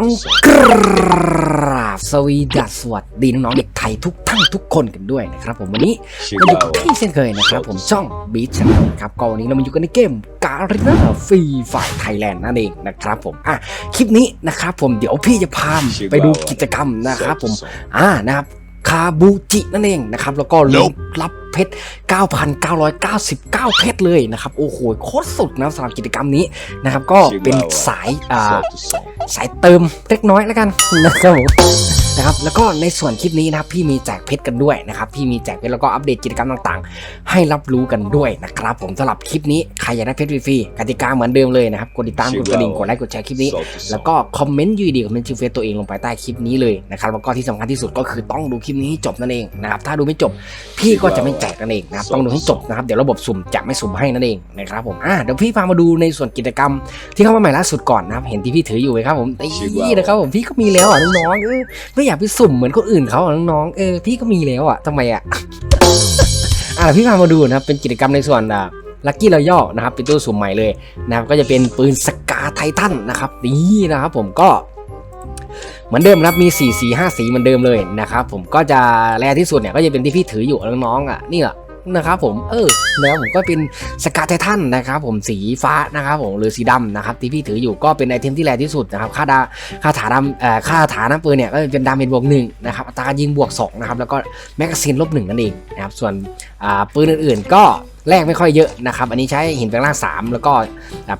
ต้องกราบสวีดัสสวัสดีน้องๆเด็กไทยทุกท่านทุกคนกันด้วยนะครับผมวันนี้มาอยู่กับพี่เช่นเคยนะครับผมช่องบีชนะครับก็วันนี้เรามาอยู่กันในเกมการีนาฟรีไฟไทยแลนด์นั่นเองนะครับผมอะคลิปนี้นะครับผมเดี๋ยวพี่จะพาไปดูกิจกรรมนะครับผมอ่านะครับ คาบูจินั่นเองนะครับ แล้วก็ลุ้นรับเพชร 9,999 เพชรเลยนะครับ โอ้โห โคตรสุดนะสำหรับกิจกรรมนี้นะครับ ก็เป็นสายอ่าสายเติมเล็กน้อยแล้วกันนะครับผม นะครับแล้วก็ในส่วนคลิปนี้นะครับพี่มีแจกเพชรกันด้วยนะครับพี่มีแจกเพชรแล้วก็อัปเดตกิจกรรมต่างๆ ให้รับรู้กันด้วยนะครับผมสำหรับคลิปนี้ใครอยากได้เพชรฟรีๆกติกาเหมือนเดิมเลยนะครับกดติดตามกดกระดิ่งกดไลค์กดแชร์คลิปนี้ แล้วก็คอมเมนต์อยูดีคอมเมนต์ชื่อเฟซตัวเองลงไปใต้คลิปนี้เลยนะครับแล้วก็ที่สำคัญที่สุดก็คือต้องดูคลิปนี้ให้จบนั่นเองนะครับถ้าดูไม่จบพี่ก็จะไม่แจกนั่นเองนะครับต้องดูให้จบนะครับเดี๋ยวระบบสุ่มจะไม่สุ่มให้นั่นเองนะครับผมอะเดี๋ยวพี่พามาดูในส่วนกิจกรรม ที่เข้ามาใหม่ล่าสุดก่อนนะครับเห็นที่พี่ถืออยู่ไหมครับผมนี่นะครับผมพี่ก็มีแล้วอะน้องๆเออไม่อยากไปสุ่มเหมือนคนอื่นเขาอะน้องๆเออพี่ก็มีแล้วอะทำไมอะอะเดี๋ยวพี่พามาดูนะครับเป็นกิจกรรมในส่วนอ่าลัคกี้รอย่อนะครับเป็นตู้สุ่มใหม่เลยนะครับก็จะเป็นปืนสกาไททันนะครับนี่นะครับผมก็เหมือนเดิมนะครับมี4สี5สีเหมือนเดิมเลยนะครับผมก็จะแรที่สุดเนี่ยก็จะเป็นที่พี่ถืออยู่น้องๆอะนี่แหละ นะครับผมเออแล้วผมก็เป็นสกาไททันนะครับผมสีฟ้านะครับผมหรือสีดำนะครับที่พี่ถืออยู่ก็เป็นไอเทมที่แรงที่สุดนะครับค่าดาค่าถานดำเอ่อค่าถานน้ำปืนเนี่ยก็เป็นดาเมจบวกหนึ่งนะครับอัตราการยิงบวกสองนะครับแล้วก็แมกกาซีนลบหนึ่งนั่นเองนะครับส่วนอ่าปืนอื่นๆ ก็แลกไม่ค่อยเยอะนะครับ อันนี้ใช้หินแปลงร่าง 3 แล้วก็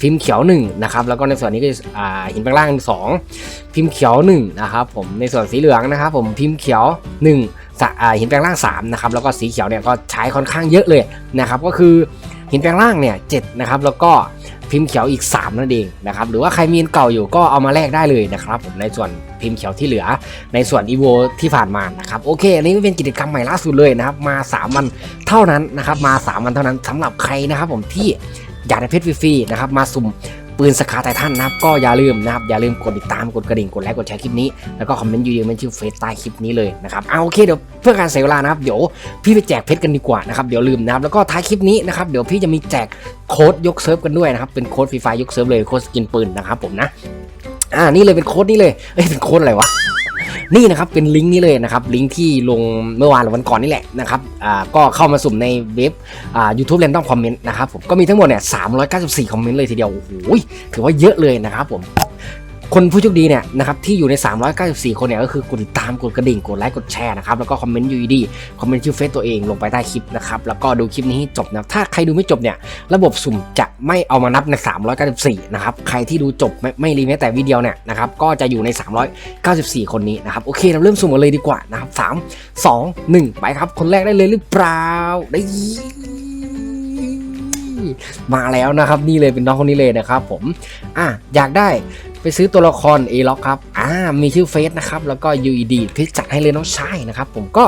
พิมพ์เขียว1นะครับ แล้วก็ในส่วนนี้ก็อ่าหินแปลงร่าง 2 พิมพ์เขียว1นะครับผม ในส่วนสีเหลืองนะครับผมพิมพ์เขียว 1 หินแปลงร่าง3นะครับแล้วก็สีเขียวเนี่ยก็ใช้ค่อนข้างเยอะเลยนะครับก็คือหินแปลงร่างเนี่ยเนะครับแล้วก็พิมพ์เขียวอีก 3 นั่นเองนะครับหรือว่าใครมีนเก่าอยู่ก็เอามาแลกได้เลยนะครับผมในส่วนพิมพ์เขียวที่เหลือในส่วนอีโวที่ผ่านมานะครับโอเค อันนี้เป็นกิจกรรมใหม่ล่าสุดเลยนะครับมา 3 วันเท่านั้นนะครับมา 3 วันเท่านั้นสำหรับใครนะครับผมที่อยากได้เพชรฟรีๆนะครับมาสุ่ม ปืนสคาไททันนะครับก็อย่าลืมนะครับอย่าลืมกดติดตามกดกระดิ่งกดไลค์กดแชร์คลิปนี้แล้วก็คอมเมนต์ยูดีเมนชื่อเฟซใต้คลิปนี้เลยนะครับเอาโอเคเดี๋ยวเพื่อการเสียเวลานะครับเดี๋ยวพี่ไปแจกเพชรกันดีกว่านะครับเดี๋ยวลืมนะครับแล้วก็ท้ายคลิปนี้นะครับเดี๋ยวพี่จะมีแจกโค้ดยกเซิร์ฟกันด้วยนะครับเป็นโค้ดฟรีไฟยกเซิร์ฟเลยโค้ดสกินปืนนะครับผมนะอ่านี่เลยเป็นโค้ดนี่เลยเอ้ยเป็นโค้ดอะไรวะ นี่นะครับเป็นลิงก์นี้เลยนะครับลิงก์ที่ลงเมื่อวานหรือวันก่อนนี่แหละนะครับอ่าก็เข้ามาสุ่มในเว็บอ่ายูทูบเรนดอมคอมเมนต์นะครับผมก็มีทั้งหมดเนี่ยสามคอมเมนต์เลยทีเดียวโอ้โหถือว่าเยอะเลยนะครับผม คนผู้โชคดีเนี่ยนะครับที่อยู่ใน 394 คนเนี่ยก็คือกดติดตามกดกระดิ่งกดไลค์กดแชร์นะครับแล้วก็คอมเมนต์ยูดีคอมเมนต์ชื่อเฟซตัวเองลงไปใต้คลิปนะครับแล้วก็ดูคลิปนี้ให้จบนะถ้าใครดูไม่จบเนี่ยระบบสุ่มจะไม่เอามานับใน 394 นะครับใครที่ดูจบไม่ไม่รีแม้แต่วิดีโอเนี่ยนะครับก็จะอยู่ใน 394 คนนี้นะครับโอเคเราเริ่มสุ่มกันเลยดีกว่านะครับ3 2 1 ไปครับ คนแรกได้เลยหรือเปล่าได้มาแล้วนะครับนี่เลยเป็นน้องคนนี้เลยนะครับผมอะอยากได้ ไปซื้อตัวละคร A ล็อกครับ อ่า มีชื่อเฟซนะครับ แล้วก็ UED พี่จัดให้เลยน้องชายนะครับ ผมก็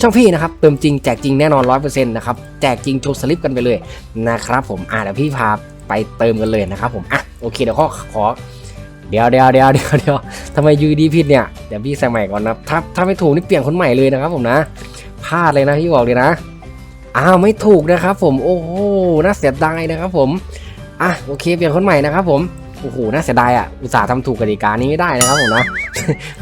ช่องพี่นะครับ เติมจริงแจกจริงแน่นอน 100%นะครับ แจกจริงโชว์สลิปกันไปเลยนะครับผม อ่าเดี๋ยวพี่พาไปเติมกันเลยนะครับผม อะ โอเค เดี๋ยวขอขอ เดี๋ยวเดี๋ยวเดี๋ยวเดี๋ยวเดี๋ยวทำไม UED ผิดเนี่ย เดี๋ยวพี่ใส่ใหม่ก่อนนะ ถ้าถ้าไม่ถูกนี่เปลี่ยนคนใหม่เลยนะครับ ผมนะ พลาดเลยนะพี่บอกเลยนะ อ้าวไม่ถูกนะครับ ผม โอ้โห น่าเสียดายนะครับ ผม อะ โอเค เปลี่ยนคนใหม่นะครับผม โอ้โหน่าเสียดายอะอุตส่าห์ทำถูกกติกานี้ไม่ได้นะครับผมนะ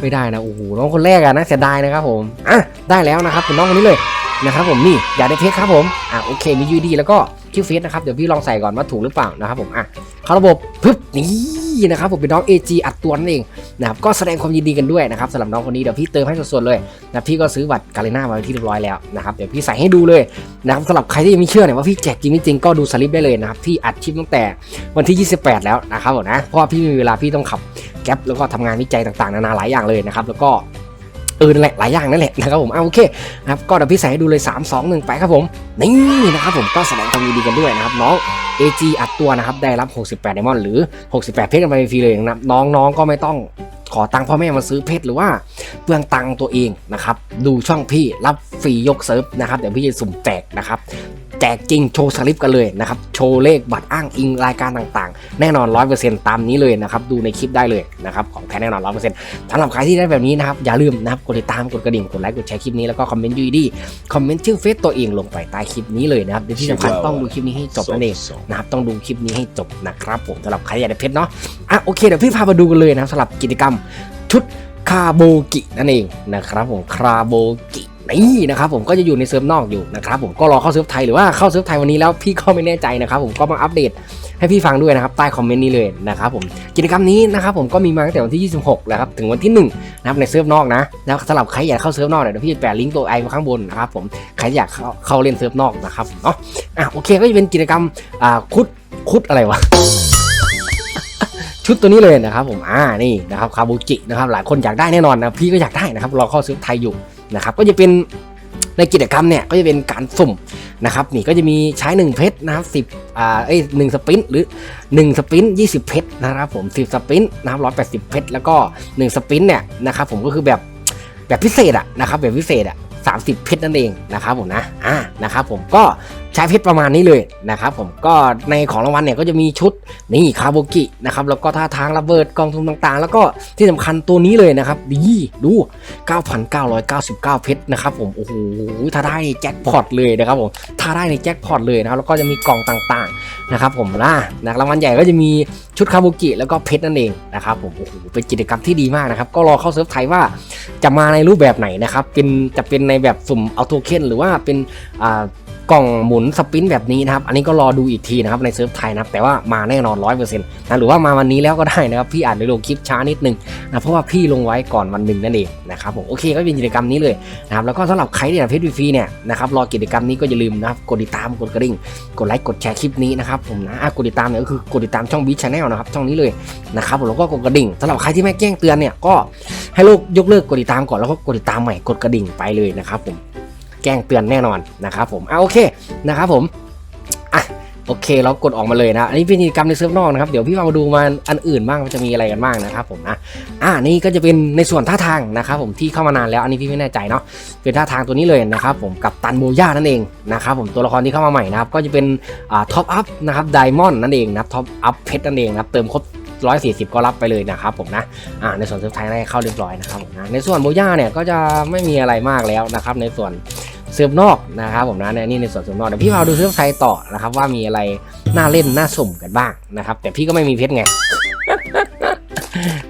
ไม่ได้นะโอ้โหน้องคนแรกอะน่าเสียดายนะครับผมอะได้แล้วนะครับเป็นน้องคนนี้เลยนะครับผมนี่อย่าได้เพชรครับผมอะโอเคมียูดีแล้วก็ชื่อเฟสนะครับเดี๋ยวพี่ลองใส่ก่อนว่าถูกหรือเปล่านะครับผมอะ เข้าระบบปึ๊บนี่นะครับผมเป็นน้อง AG อัดตัวนั่นเองนะครับก็แสดงความยินดีกันด้วยนะครับสำหรับน้องคนนี้เดี๋ยวพี่เติมให้สดๆเลยนะพี่ก็ซื้อบัตรกาเลน่ามาที่เรียบร้อยแล้วนะครับเดี๋ยวพี่ใส่ให้ดูเลยนะครับสำหรับใครที่ยังไม่เชื่อเนี่ยว่าพี่แจกจริงไม่จริงก็ดูสลิปได้เลยนะครับที่อัดคลิปตั้งแต่วันที่ 28 แล้วนะครับผมนะเพราะว่าพี่มีเวลาพี่ต้องขับแก๊ปแล้วก็ทำงานวิจัยต่างๆนานาหลายอย่างเลยนะครับแล้วก็ เออนั่นแหละหลายอย่างนั่นแหละนะครับผมเอาโอเคนะครับก็เดี๋ยวพี่ใส่ให้ดูเลย 3 2 1 ไปครับผมนี่นะครับผมก็แสดงความยินดีกันด้วยนะครับน้อง AG อัดตัวนะครับได้รับ 68ไดมอนด์หรือ 68 เพชรกันไปฟรีเลยนะครับน้องๆก็ไม่ต้องขอตังค์พ่อแม่มาซื้อเพชรหรือว่าเปลืองตังค์ตัวเองนะครับดูช่องพี่รับฟรียกเซิร์ฟนะครับเดี๋ยวพี่จะสุ่มแจกนะครับ แจกจริงโชว์สลิปกันเลยนะครับ โชว์เลขบัตรอ้างอิงรายการต่างๆ แน่นอน 100%ตามนี้เลยนะครับ ดูในคลิปได้เลยนะครับ ของแท้แน่นอน 100%สำหรับใครที่ได้แบบนี้นะครับ อย่าลืมนะครับกดติดตามกดกระดิ่งกดไลค์กดแชร์คลิปนี้แล้วก็คอมเมนต์ยูดีคอมเมนต์ชื่อเฟซตัวเองลงไปใต้คลิปนี้เลยนะครับเดี๋ยวที่สำคัญต้องดูคลิปนี้ให้จบนั่นเองนะครับต้องดูคลิปนี้ให้จบนะครับผมสำหรับใครอยากได้เพชรเนาะอะโอเคเดี๋ยวพี่พามาดูกันเลยนะครับสำหรับกิจกรรมชุดคาโบกินั่นเองนะครับผมคาโบกิ นี่นะครับผมก็จะอยู่ในเซิร์ฟนอกอยู่นะครับผมก็รอเข้าเซิร์ฟไทยหรือว่าเข้าเซิร์ฟไทยวันนี้แล้วพี่ก็ไม่แน่ใจนะครับผมก็มาอัปเดตให้พี่ฟังด้วยนะครับใต้คอมเมนต์นี้เลยนะครับผมกิจกรรมนี้นะครับผมก็มีมาตั้งแต่วันที่ 26แล้วครับถึงวันที่1นะครับในเซิร์ฟนอกนะแล้วสำหรับใครอยากเข้าเซิร์ฟนอกเดี๋ยวพี่จะแปะลิงก์ตัวไอมาข้างบนนะครับผมใครอยากเข้าเข้าเล่นเซิร์ฟนอกนะครับเนาะอะโอเคก็จะเป็นกิจกรรมอ่าคุดคุดอะไรวะชุดตัวนี้เลยนะครับผมอ่านี่นะครับคาบูจินะครับหลายคนอยากได้แน่นอนนะพี่ก็อยากได้นะครับรอเข้าซื้อไทยอยู่ นะครับก็จะเป็นในกิจกรรมเนี่ยก็จะเป็นการสุ่มนะครับนี่ก็จะมีใช้ 1 เพชรนะครับสิบอ่าเอ้ยหนึ่งสปรินต์หรือ 1 สปรินต์20 เพชรนะครับผม10 สปรินต์นะครับร้อยแปดสิบเพชรแล้วก็ 1 สปรินต์เนี่ยนะครับผมก็คือแบบแบบพิเศษอะนะครับแบบพิเศษอะ30 เพชรนั่นเองนะครับผมนะอ่านะครับผมก็ ใช้เพชรประมาณนี้เลยนะครับผมก็ในของรางวัลเนี่ยก็จะมีชุดนี่คาโบกินะครับแล้วก็ท่าทางระเบิดกองทุนต่างๆ แล้วก็ที่สำคัญตัวนี้เลยนะครับดีดู 9,999 เพชรนะครับผมโอ้โหถ้าได้แจ็คพอตเลยนะครับผมถ้าได้ในแจ็คพอตเลยนะครับแล้วก็จะมีกล่องต่างๆนะครับผมนะนะรางวัลใหญ่ก็จะมีชุดคาโบกิแล้วก็เพชรนั่นเองนะครับผมโอ้โหเป็นกิจกรรมที่ดีมากนะครับก็รอเข้าเซิร์ฟไทยว่าจะมาในรูปแบบไหนนะครับเป็นจะเป็นในแบบสุ่มเอาโทเค็นหรือว่าเป็นอ่า กล่องหมุนสปินแบบนี้นะครับ อันนี้ก็รอดูอีกทีนะครับในเซิร์ฟไทยนะครับแต่ว่ามาแน่นอน100%นต์นะหรือว่ามาวันนี้แล้วก็ได้นะครับพี่อาจจะลงคลิปช้านิดนึงนะเพราะว่าพี่ลงไว้ก่อนวันหนึ่งนั่นเองนะครับผมโอเคก็เป็นกิจกรรมนี้เลยนะครับแล้วก็สำหรับใครที่อยากเพจฟรีเนี่ยนะครับรอกิจกรรมนี้ก็อย่าลืมนะครับกดติดตามกดกระดิ่งกดไลค์กดแชร์คลิปนี้นะครับผมนะกดติดตามเนี่ยก็คือกดติดตามช่องบีชแนลนะครับช่องนี้เลยนะครับผมแล้วก็กดกระดิ่งสำหรับใครที่ไม่แจ้งเตือนเนี่ยก็ให้ลูกยกเลิกกดติดตามก่อนแล้วก็กดติดตามใหม่กดกระดิ่งไปเลยนะครับผม แจ้งเตือนแน่นอนนะครับผมอะโอเคนะครับผมอะโอเคเรากดออกมาเลยนะอันนี้เป็นกิจกรรมในเซิร์ฟนอกนะครับเดี๋ยวพี่มาดูมาอันอื่นบ้างมันจะมีอะไรกันบ้างนะครับผมนะอะนี่ก็จะเป็นในส่วนท่าทางนะครับผมที่เข้ามานานแล้วอันนี้พี่ไม่แน่ใจเนาะเป็นท่าทางตัวนี้เลยนะครับผมกับตันโบย่านั่นเองนะครับผมตัวละครที่เข้ามาใหม่นะครับก็จะเป็นอ่าท็อปอัพนะครับไดมอนด์นั่นเองนะท็อปอัพเพชรนั่นเองนะครับเติมครบ 140 ก็รับไปเลยนะครับผมนะอ่าในส่วนเซิร์ฟไทยได้เข้าเรียบร้อยนะครับผมนะในส่วนโบย่าเนี่ยก็จะไม่มีอะไรมากแล้วนะครับในส่วนเซิร์ฟนอกนะครับผมนะเนี่ยนี่ในส่วนเซิร์ฟนอกเดี๋ยวพี่มาดูเซิร์ฟไทยต่อนะครับว่ามีอะไรน่าเล่นน่าสุ่มกันบ้างนะครับแต่พี่ก็ไม่มีเพชรไง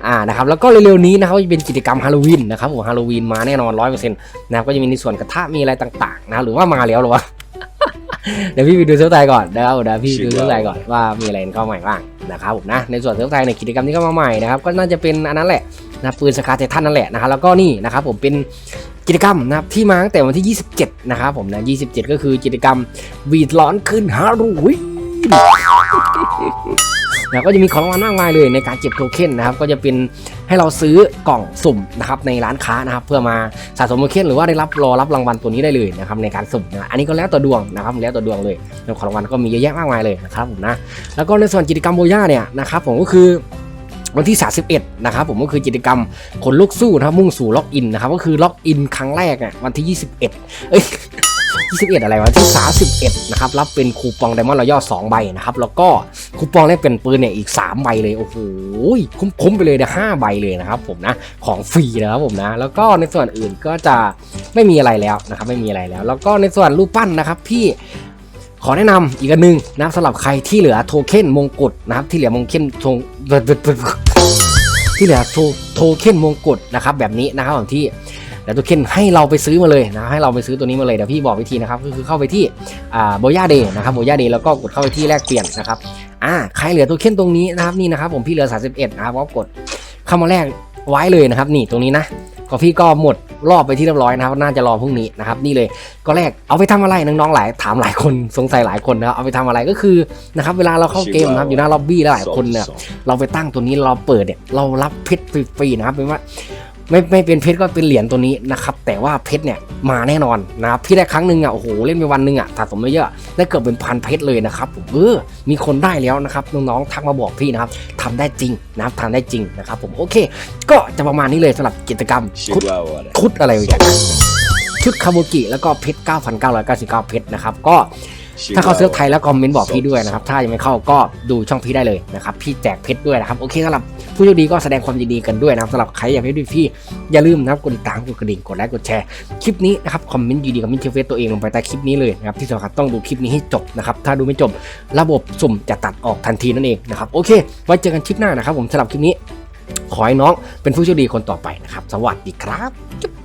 อ่านะครับแล้วก็เร็วๆนี้นะครับจะเป็นกิจกรรมฮาโลวีนนะครับผมฮาโลวีนมาแน่นอนร้อยเปอร์เซ็นต์นะครับก็จะมีในส่วนกระทะมีอะไรต่างๆนะหรือว่ามาแล้วหรอวะเดี๋ยวพี่ไปดูเซิร์ฟไทยก่อนนะครับเดี๋ยวพี่ดูเซิร์ฟไทยก่อนว่ามีอะไรเข้าใหม่บ้าง นะครับผมนะในส่วนเซิร์ฟไทยในกิจกรรมที่เข้ามาใหม่นะครับก็น่าจะเป็นอันนั้นแหละนะปืนสกาเททันนั่นแหละนะครับแล้วก็นี่นะครับผมเป็นกิจกรรมนะครับที่มาตั้งแต่วันที่ 27 นะครับผมนะ27 ก็คือกิจกรรมวีดร้อนขึ้นฮาโลวีนแล้วก็จะมีของรางวัลมากมายเลยในการเก็บโทเค็นนะครับก็จะเป็น ให้เราซื้อกล่องสุ่มนะครับในร้านค้านะครับเพื่อมาสะสมโทเค็นหรือว่าได้รับรอรับรางวัลตัวนี้ได้เลยนะครับในการสุ่มนะอันนี้ก็แล้วแต่ดวงนะครับแล้วแต่ดวงเลยแล้วของรางวัลก็มีเยอะแยะมากมายเลยนะครับผมนะแล้วก็ในส่วนกิจกรรมโบย่าเนี่ยนะครับผมก็คือวันที่ 31 นะครับผมก็คือกิจกรรมคนลุกสู้นะครับมุ่งสู่ล็อกอินนะครับก็คือล็อกอินครั้งแรกอะวันที่ 21 เอ้ย 21 อะไรวะที่ 31 นะครับ รับเป็นคูปองไดมอนด์รอย่อ2ใบนะครับ แล้วก็คูปองแลกเป็นปืนเนี่ยอีก 3 ใบเลย โอ้โห คุ้มๆไปเลยนะ5ใบเลยนะครับผมนะ ของฟรีนะครับผมนะ แล้วก็ในส่วนอื่นก็จะไม่มีอะไรแล้วนะครับ ไม่มีอะไรแล้ว แล้วก็ในส่วนรูปปั้นนะครับพี่ขอแนะนำอีกอันหนึงนะครับสำหรับใครที่เหลือโทเค็นมงกุฎนะครับที่เหลือมงเค็นทงที่เหลือโทโทเค็นมงกุฎนะครับแบบนี้นะครับที่ เหลือโทเค็นให้เราไปซื้อมาเลยนะให้เราไปซื้อตัวนี้มาเลยเดี๋ยวพี่บอกวิธีนะครับก็คือเข้าไปที่อ่าโบย่าเดย์นะครับโบย่าเดย์แล้วก็กดเข้าไปที่แลกเปลี่ยนนะครับอ่าใครเหลือโทเค็นตรงนี้นะครับนี่นะครับผมพี่เหลือ 31นะครับก็กดเข้ามาแลกไว้เลยนะครับนี่ตรงนี้นะก็พี่ก็หมดรอบไปที่เรียบร้อยนะครับน่าจะรอพรุ่งนี้นะครับนี่เลยก็แรกเอาไปทำอะไรน้องๆหลายถามหลายคนสงสัยหลายคนนะครับเอาไปทำอะไรก็คือนะครับเวลาเราเข้าเกมนะครับอยู่หน้าล็อบบี้แล้วหลายคนเนี่ยเราไปตั้งตัวนี้เราเปิดเนี่ยเรารับเพชรฟรีๆนะครับเป็นว่า ไม่ไม่เป็นเพชรก็เป็นเหรียญตัวนี้นะครับแต่ว่าเพชรเนี่ยมาแน่นอนนะครับพี่ได้ครั้งหนึ่งอะโอ้โหเล่นไปวันหนึ่งอะสะสมไม่เยอะได้เกือบเป็นพันเพชรเลยนะครับผมเออมีคนได้แล้วนะครับน้องๆทักมาบอกพี่นะครับทำได้จริงนะครับทำได้จริงนะครับผมโอเค ก็จะประมาณนี้เลยสำหรับกิจกรรมคุด Chihuahua. คุดอะไรอย่างเงี้ยชุดคาโบกิแล้วก็เพชร 9,999 เพชรนะครับก็ ถ้าเข้าเซิร์ฟไทยแล้วคอมเมนต์บอกพี่ด้วยนะครับ ถ้ายังไม่เข้าก็ดูช่องพี่ได้เลยนะครับ พี่แจกเพชรด้วยนะครับ โอเคสำหรับผู้โชคดีก็แสดงความยินดีกันด้วยนะครับสำหรับใครอยากให้ดูพี่อย่าลืมนะครับกดติดตามกดกระดิ่งกดไลค์กดแชร์คลิปนี้นะครับคอมเมนต์ดีๆคอมเมนต์เฟซตัวเองลงไปใต้คลิปนี้เลยนะครับที่สำคัญต้องดูคลิปนี้ให้จบนะครับถ้าดูไม่จบ ระบบสุ่มจะตัดออกทันทีนั่นเองนะครับโอเค ไว้เจอกันคลิปหน้านะครับ ผมสำหรับคลิปนี้ ขอให้น้องเป็นผู้โชคดีคนต่อไปนะครับ สวัสดีครับจุ๊บ